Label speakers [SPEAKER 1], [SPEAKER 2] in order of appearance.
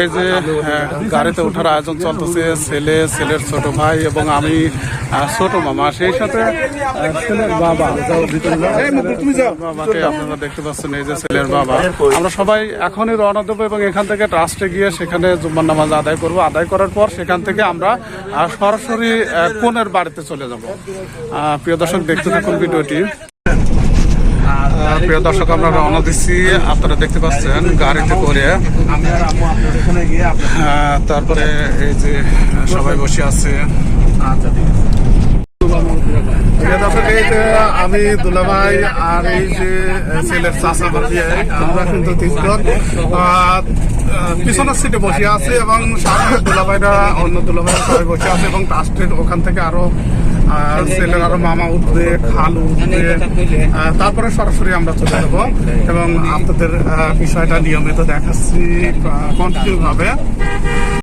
[SPEAKER 1] এই যে আহ, গাড়িতে ওঠার আয়োজন চলতেছে ছেলে ছেলের ছোট ভাই এবং আমি ছোট মামা। সেই সাথে ছেলের বাবা। বাবাকে আপনারা দেখতে পাচ্ছেন এই যে ছেলের বাবা। আমরা সবাই এখনই রওনা দেবো এবং এখান থেকে ট্রাস্টে গিয়ে সেখানে জুম্মার নামাজ আদায় করব। আদায় করার পর সেখান থেকে আমরা সরাসরি কনের বাড়িতে চলে যাব। আহ, প্রিয় দর্শক দেখতে থাকুন ভিডিওটি। প্রিয় দর্শক, আমরা রওনা দিচ্ছি। আপনারা দেখতে পাচ্ছেন গাড়িতে করে। তারপরে এই যে সবাই বসে আছে
[SPEAKER 2] আচ্ছা ঠিক আছে
[SPEAKER 1] প্রিয় দর্শক, এই যে আমি দুলাভাই আর এই যে ছেলের চাষা বাড়ি আমরা কিন্তু পিছনের সিটে বসে আছে এবং দুলাভাইরা, অন্য দুলাভাইরা সবাই বসে আছে এবং ট্রাস্টের ওখান থেকে আরও ছেলের আরও মামা উঠবে, খালু উঠবে তারপরে সরাসরি আমরা চলে যাব এবং আপনাদের বিষয়টা নিয়মিত দেখাচ্ছি কন্টিনিউ ভাবে।